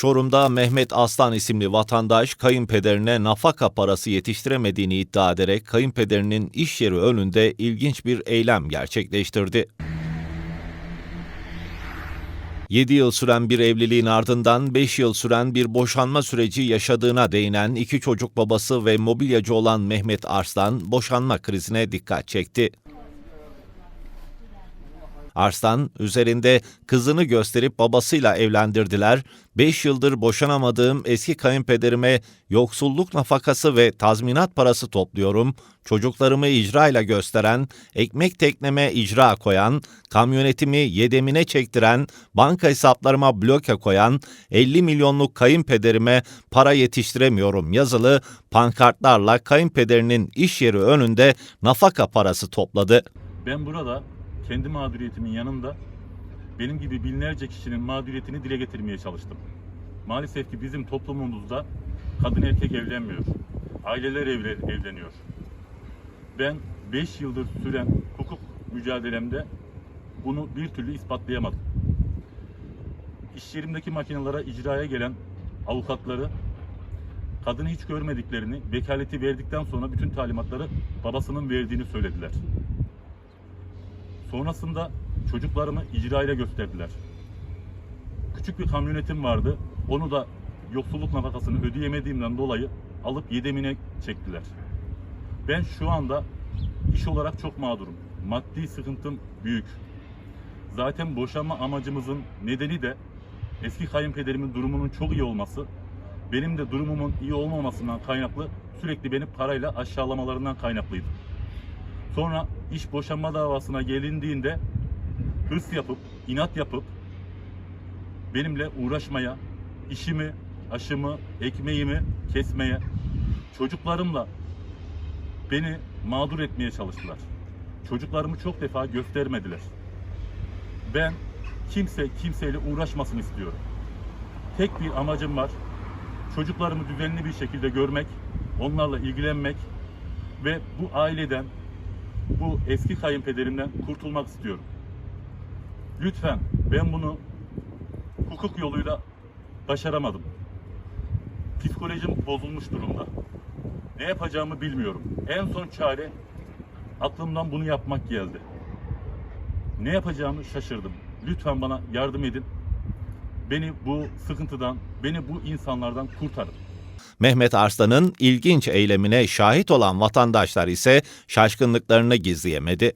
Çorum'da Mehmet Aslan isimli vatandaş kayınpederine nafaka parası yetiştiremediğini iddia ederek kayınpederinin iş yeri önünde ilginç bir eylem gerçekleştirdi. 7 yıl süren bir evliliğin ardından 5 yıl süren bir boşanma süreci yaşadığına değinen iki çocuk babası ve mobilyacı olan Mehmet Arslan boşanma krizine dikkat çekti. Arslan üzerinde kızını gösterip babasıyla evlendirdiler. 5 yıldır boşanamadığım eski kayınpederime yoksulluk nafakası ve tazminat parası topluyorum. Çocuklarımı icrayla gösteren, ekmek tekneme icra koyan, kamyonetimi yedemine çektiren, banka hesaplarıma bloke koyan, 50 milyonluk kayınpederime para yetiştiremiyorum yazılı pankartlarla kayınpederinin iş yeri önünde nafaka parası topladı. Ben burada kendi mağduriyetimin yanında benim gibi binlerce kişinin mağduriyetini dile getirmeye çalıştım. Maalesef ki bizim toplumumuzda kadın erkek evlenmiyor. Aileler evle- evleniyor. Ben 5 yıldır süren hukuk mücadelemde bunu bir türlü ispatlayamadım. İş yerimdeki makinelere icraya gelen avukatları kadını hiç görmediklerini, vekaleti verdikten sonra bütün talimatları babasının verdiğini söylediler. Sonrasında çocuklarımı icrayla gösterdiler. Küçük bir kamyonetim vardı. Onu da yoksulluk nafakasını ödeyemediğimden dolayı alıp yedemine çektiler. Ben şu anda iş olarak çok mağdurum. Maddi sıkıntım büyük. Zaten boşanma amacımızın nedeni de eski kayınpederimin durumunun çok iyi olması, benim de durumumun iyi olmamasından kaynaklı sürekli beni parayla aşağılamalarından kaynaklıydı. Sonra iş boşanma davasına gelindiğinde hırs yapıp, inat yapıp benimle uğraşmaya, işimi, aşımı, ekmeğimi kesmeye, çocuklarımla beni mağdur etmeye çalıştılar. Çocuklarımı çok defa göstermediler. Ben kimse kimseyle uğraşmasın istiyorum. Tek bir amacım var. Çocuklarımı düzenli bir şekilde görmek, onlarla ilgilenmek ve bu aileden bu eski kayınpederimden kurtulmak istiyorum. Lütfen ben bunu hukuk yoluyla başaramadım. Psikolojim bozulmuş durumda. Ne yapacağımı bilmiyorum. En son çare aklımdan bunu yapmak geldi. Ne yapacağımı şaşırdım. Lütfen bana yardım edin. Beni bu sıkıntıdan, beni bu insanlardan kurtarın. Mehmet Arslan'ın ilginç eylemine şahit olan vatandaşlar ise şaşkınlıklarını gizleyemedi.